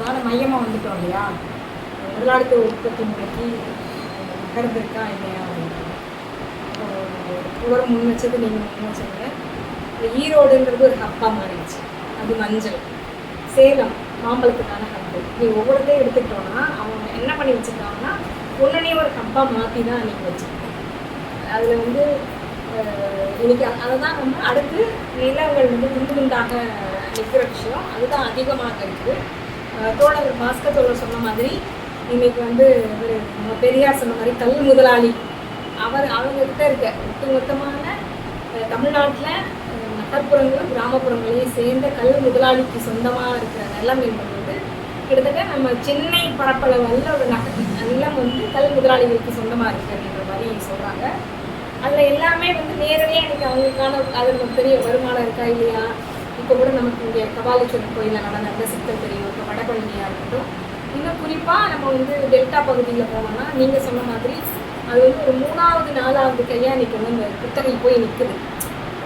அதனால மையமாக வந்துட்டோம் இல்லையா? முதலாளித்துவ உற்பத்தி முறைக்கு நகர்ந்துருக்கா இல்லையா அப்படின்றது. புலர் முன் வச்சது நீங்கள் முன் வச்சீங்க இந்த ஈரோடுன்றது ஒரு ஹப்பாக மாறிடுச்சு. அது மஞ்சள். சேலம் மாம்பழத்துக்கான ஹப்பு. நீ ஒவ்வொருத்தையும் எடுத்துக்கிட்டோன்னா அவங்க என்ன பண்ணி வச்சுருக்காங்கன்னா உடனே ஒரு ஹப்பாக மாற்றி தான் அன்றைக்கி வச்சுருக்காங்க. அதில் வந்து இன்னைக்கு அதை தான் வந்து அடுத்து நிலங்கள் வந்து துண்டு துண்டாக நிற்கிற விஷயம். அதுதான் அதிகமாக இருக்குது தோழர் பாஸ்கர் தோழர் சொன்ன மாதிரி இன்னைக்கு வந்து ஒரு பெரியார் சொன்ன மாதிரி கல் முதலாளி. அவர் அவங்கக்கிட்ட இருக்க ஒட்டுமொத்தமான தமிழ்நாட்டில் நகர்ப்புறங்களும் கிராமப்புறங்களையும் சேர்ந்த கல் முதலாளிக்கு சொந்தமாக இருக்கிற நிலம் என்பது வந்து கிட்டத்தட்ட நம்ம சென்னை பரப்பளவில் ஒரு நகர் நிலம் வந்து கல் முதலாளிகளுக்கு சொந்தமாக இருக்குது அப்படின்ற மாதிரி சொல்கிறாங்க அதில் எல்லாமே வந்து நேரடியாக எனக்கு அவங்களுக்கான அது பெரிய வருமானம் இருக்கா இல்லையா? இப்போ கூட நமக்கு இங்கே கபாலீஸ்வரர் கோயிலில் நடந்த அந்த சிக்கல் தெரியும் இப்போ வடபழனியாக இருக்கட்டும். இன்னும் குறிப்பாக நம்ம வந்து டெல்டா பகுதியில் போனோம்னா நீங்கள் சொன்ன மாதிரி அது வந்து ஒரு மூணாவது நாலாவது கையாக இன்னைக்கு வந்து அந்த குத்தகை போய் நிற்குது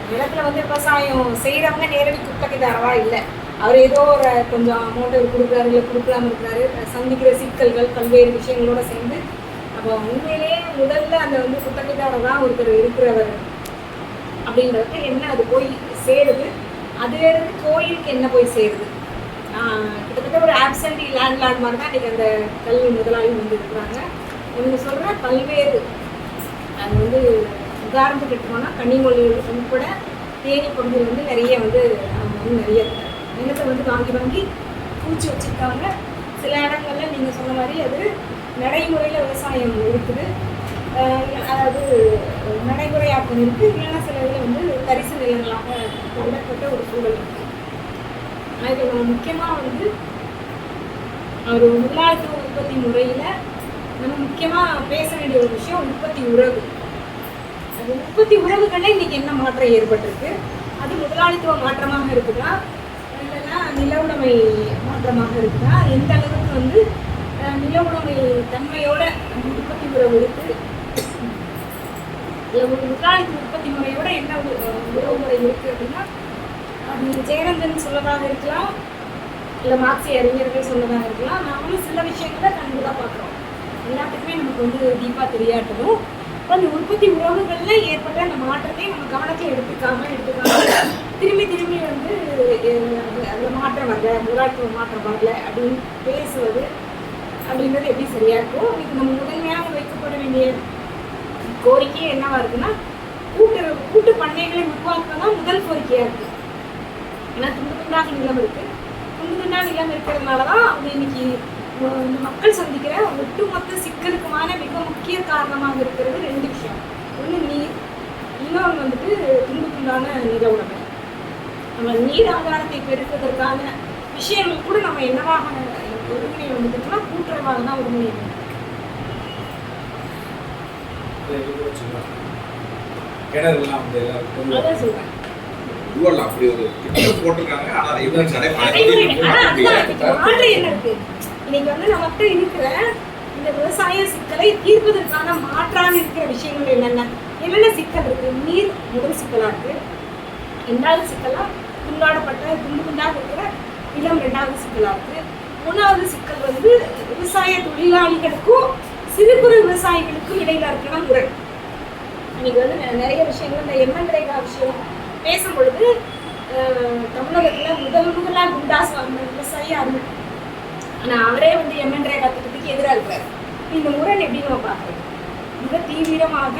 நிலத்துல வந்து விவசாயம் செய்கிறவங்க நேரடி குத்தகைதாரவா இல்லை. அவர் ஏதோ ஒரு கொஞ்சம் அமௌண்ட் கொடுக்குறாரு இல்லை கொடுக்காம இருக்கிறாரு சந்திக்கிற சிக்கல்கள் பல்வேறு விஷயங்களோட சேர்ந்து அப்போ உண்மையிலேயே முதல்ல அந்த வந்து குத்தகைதாரர் தான் ஒருத்தர் இருக்கிறவர் அப்படின்றதுக்கு என்ன அது போய் சேருது? அதுலேருந்து கோயிலுக்கு என்ன போய் சேருது? கிட்டத்தட்ட ஒரு ஆப்சண்டி லேண்ட் மாதிரி தான் இன்றைக்கி அந்த கல்வி முதலாளி வந்து இருக்கிறாங்க. இவங்க சொல்கிற பல்வேறு அது வந்து உதாரணத்துக்கு போனால் கன்னிமொழி உட்பட தேனி பகுதியில் வந்து நிறைய வந்து அவங்க வந்து நிறைய நிலத்தை வந்து வாங்கி வாங்கி பூச்சி வச்சுருக்காங்க. சில இடங்கள்ல நீங்கள் சொன்ன மாதிரி அது நடைமுறையில் விவசாயம் இருக்குது. அதாவது நடைமுறையாக்கம் இருக்குது இல்லைன்னா சில இதில் வந்து தரிசு நிலங்களாக விடப்பட்ட ஒரு சூழல் இருக்குது நம்ம முக்கியமாக வந்து ஒரு முதலாளித்துவ உற்பத்தி முறையில் நம்ம முக்கியமாக பேச வேண்டிய ஒரு விஷயம் உற்பத்தி உறவு. அது உற்பத்தி உறவுகளில் இன்னைக்கு என்ன மாற்றம் ஏற்பட்டிருக்கு? அது முதலாளித்துவ மாற்றமாக இருக்குதா? இல்லைன்னா நில உடைமை மாற்றமாக இருக்குதா? எந்த அளவுக்கு வந்து நில உடைமை தன்மையோட உற்பத்தி உறவு இருக்குது ஒரு முதலாளித்துவ உற்பத்தி முறையோட என்ன ஒரு, உறவு முறை இருக்கு அப்படின்னா அது ஜெயரந்தன் சொல்லதாக இருக்கலாம் இல்லை மார்க்சிய அறிஞர்கள் சொன்னதாக இருக்கலாம் நாமளும் சில விஷயங்களை கண்டுதான் பார்க்குறோம். எல்லாத்துக்குமே நமக்கு வந்து டீப்பாக தெரியாட்டதும் அந்த உற்பத்தி உறவுகளில் ஏற்பட்ட அந்த மாற்றத்தை நம்ம கவனத்தில் எடுத்துக்காம எடுத்துக்காம திரும்பி திரும்பி வந்து அந்த அதில் மாற்றம் வரல முதலாளித்துவ மாற்றம் வரல அப்படின்னு பேசுவது அப்படின்றது எப்படி சரியா இருக்கும் இதுக்கு நம்ம முதன்மையாக வைக்கப்பட வேண்டிய கோரிக்கை என்னவா இருக்குன்னா கூட்டு கூட்டு பண்ணைகளை உருவாக்க முதல் கோரிக்கையா இருக்கு. ஏன்னா துண்டு துண்டாக நிலம் இருக்கு. துண்டு துண்டா நிலம் இருக்கிறதுனால தான் அவங்க இன்னைக்கு இந்த மக்கள் சந்திக்கிற ஒட்டுமொத்த சிக்கலுக்குமான மிக முக்கிய காரணமாக இருக்கிறது ரெண்டு விஷயம். ஒன்று நீர் இன்னொன்று வந்துட்டு துண்டு துண்டான நில உடமை நம்ம நீர் ஆதாரத்தை பெருக்குவதற்கான விஷயங்கள் கூட நம்ம என்னவாக ஒருங்கிணை வந்துட்டோம்னா கூட்டுறவாக தான் ஒருங்கிணை கிணறுலாம் வந்து எல்லாரும் உருவல்ல அப்படி ஒரு திட்டம் போட்டிருக்காங்க. அதை எப்படி நடைமுறை இன்னைக்கு வந்து நம்மகிட்ட இருக்கிற இந்த விவசாய சிக்கலை தீர்ப்பதற்கான மாற்றான இருக்கிற விஷயங்கள் என்னென்ன? என்னென்ன சிக்கல் இருக்கு? நீர் முதல் சிக்கலா இருக்கு. ரெண்டாவது சிக்கலா? துண்டாடப்பட்ட துண்டு துண்டாக இருக்கிற நிலம் ரெண்டாவது சிக்கலா இருக்கு. மூணாவது சிக்கல் வந்து விவசாய தொழிலாளிகளுக்கும் சிறு குறு விவசாயிகளுக்கும் இடையில இருக்கிற முறை இன்னைக்கு வந்து நிறைய விஷயங்கள் இந்த எம்என் ரேகா விஷயம். பேசும் பொழுது தமிழகத்துல முதல் முதலா குண்டாஸ் வாங்கின விவசாயி அருண் ஆனா அவரே வந்து எம்என் ரேகா திட்டத்துக்கு எதிராக இருக்காரு. இந்த முரண் எப்படி நம்ம பார்க்கறது? மிக தீவிரமாக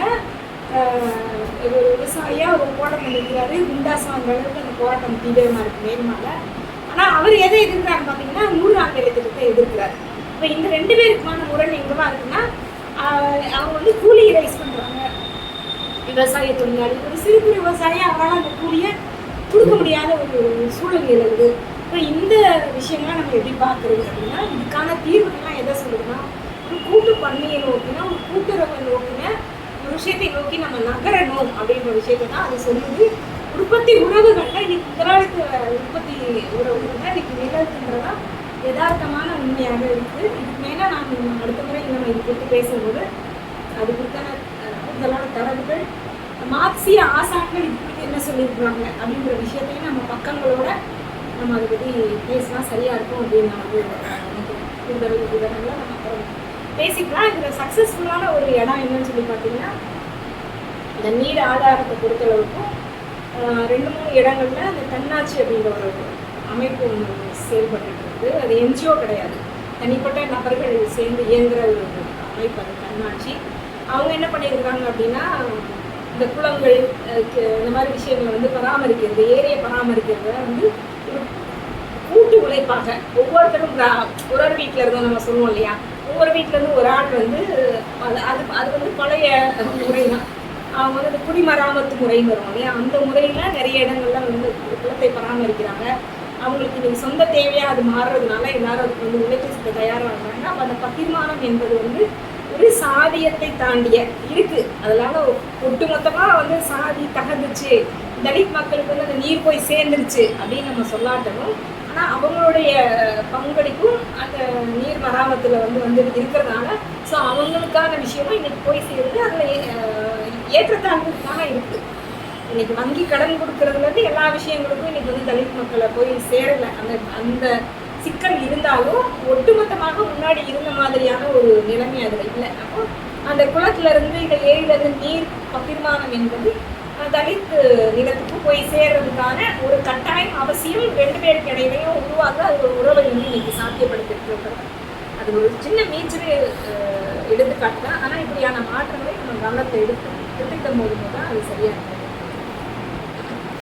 ஒரு விவசாயியா ஒரு போராட்டம் பண்ணிருக்கிறாரு குண்டாஸ் வாங்குற அளவுக்கு அந்த போராட்டம் தீவிரமா இருக்கு நேர்மால ஆனா அவர் எதை எதிர்க்கிறாரு பார்த்தீங்கன்னா நூறு ஆங்கில திட்டத்தை எதிர்க்கிறாரு. இப்போ இந்த ரெண்டு பேருக்குமான முரண் எங்கதான் இருக்குன்னா அவங்க வந்து கூலி ரைஸ் பண்ணுறாங்க விவசாய தொழிலாளி. ஒரு சிறு குறு விவசாயி அவரால் அந்த கூலியை கொடுக்க முடியாத ஒரு சூழல் இருக்குது. இப்போ இந்த விஷயம்லாம் நம்ம எப்படி பார்க்குறது அப்படின்னா இதுக்கான தீர்வுகள்லாம் எதை சொல்லுதுன்னா ஒரு கூட்டு பண்ணையை நோக்கினா ஒரு கூட்டுறவை நோக்கின ஒரு விஷயத்தை நோக்கி நம்ம நகரணும் அப்படின்ற விஷயத்தை தான் அது சொல்லுது. உற்பத்தி உறவுகள்லாம் இன்னைக்கு முதலாளித்துவ உற்பத்தி உறவுகள்னா இன்னைக்கு நிகழ்த்துன்றதான் யதார்த்தமான உண்மையாக இருக்கு. இதுக்கு மேலே நான் அடுத்த முறை நம்ம இது குறித்து பேசும்போது அது குறித்தான அஹ், தரவுகள் மார்க்சிய ஆசான்கள் இது குறித்து என்ன சொல்லியிருக்கிறாங்க அப்படிங்கிற விஷயத்தையும் நம்ம பக்கங்களோட நம்ம அதை பற்றி பேசினா சரியாக இருக்கும் அப்படின்னு நான் வந்து கூடுதல் விவரங்களை நம்ம அப்புறம் பேசிக்கலாம். இதில் சக்ஸஸ்ஃபுல்லான ஒரு இடம் என்னன்னு சொல்லி பார்த்தீங்கன்னா இந்த நீர் ஆதாரத்தை பொறுத்தளவுக்கும் ரெண்டு மூணு இடங்கள்ல அந்த தன்னாட்சி அப்படின்ற ஒரு அமைப்பு ஒன்று செயல்பட்டு இருக்குது. அது என்ஜிஓ கிடையாது. தனிப்பட்ட நபர்கள் சேர்ந்து இயங்குகிற ஒரு அமைப்பு அது தன்னாட்சி. அவங்க என்ன பண்ணியிருக்காங்க அப்படின்னா இந்த குளங்கள் இந்த மாதிரி விஷயங்களை வந்து பராமரிக்கிறது ஏரியை பராமரிக்கிறத வந்து கூட்டு உழைப்பாக ஒவ்வொருத்தரும் ஒரு ஒரு வீட்டில் இருந்தோம் நம்ம சொல்லுவோம் இல்லையா? ஒவ்வொரு வீட்ல ஒரு ஆள் வந்து அது அது அது வந்து பழைய முறை தான் அவங்க வந்து குடிமராமத்து முறைன்னு வரும் இல்லையா? அந்த முறையில் நிறைய இடங்கள்ல வந்து குளத்தை பராமரிக்கிறாங்க. அவங்களுக்கு இன்னைக்கு சொந்த தேவையாக அது மாறுறதுனால எல்லாரும் அதுக்கு வந்து உழைப்பு தயாராகிறாங்க. அப்போ அந்த பகிர்மானம் என்பது வந்து ஒரு சாதியத்தை தாண்டிய இருக்கு. அதனால ஒட்டுமொத்தமாக வந்து சாதி தகர்ந்துச்சு. தலித் மக்களுக்கு வந்து அந்த நீர் போய் சேர்ந்துருச்சு அப்படின்னு நம்ம சொல்லாட்டணும். ஆனால் அவங்களுடைய பங்களிப்பும் அந்த நீர் மராமத்தில் வந்து வந்து இருக்கிறதுனால ஸோ அவங்களுக்கான விஷயமும் இன்னைக்கு போய் சேருது. அதில் ஏற்றத்தாழ்வுக்கான இருக்குது இன்னைக்கு வங்கி கடன் கொடுக்கறதுலேருந்து எல்லா விஷயங்களுக்கும் இன்னைக்கு வந்து தலித் மக்களை போய் சேரலை. அந்த அந்த சிக்கல் இருந்தாலும் ஒட்டுமொத்தமாக முன்னாடி இருந்த மாதிரியான ஒரு நிலைமை அதில் இல்லை. அப்போ அந்த குளத்துல இருந்து இந்த ஏரியிலிருந்து நீர் பகிர்மானம் என்பது தலித் நிலத்துக்கு போய் சேர்றதுக்கான ஒரு கட்டாயம் அவசியம் ரெண்டு பேருக்கு இடையிலையும் உருவாக அது ஒரு உறவை வந்து இன்னைக்கு சாத்தியப்படுத்திட்டு அது ஒரு சின்ன மீச்சர் எடுத்துக்காட்டு தான். ஆனால் இப்படியான மாற்றங்களை நம்ம கவனத்தை எடுத்து எடுத்துக்கிட்ட போது தான் அது சரியாக இருக்கும்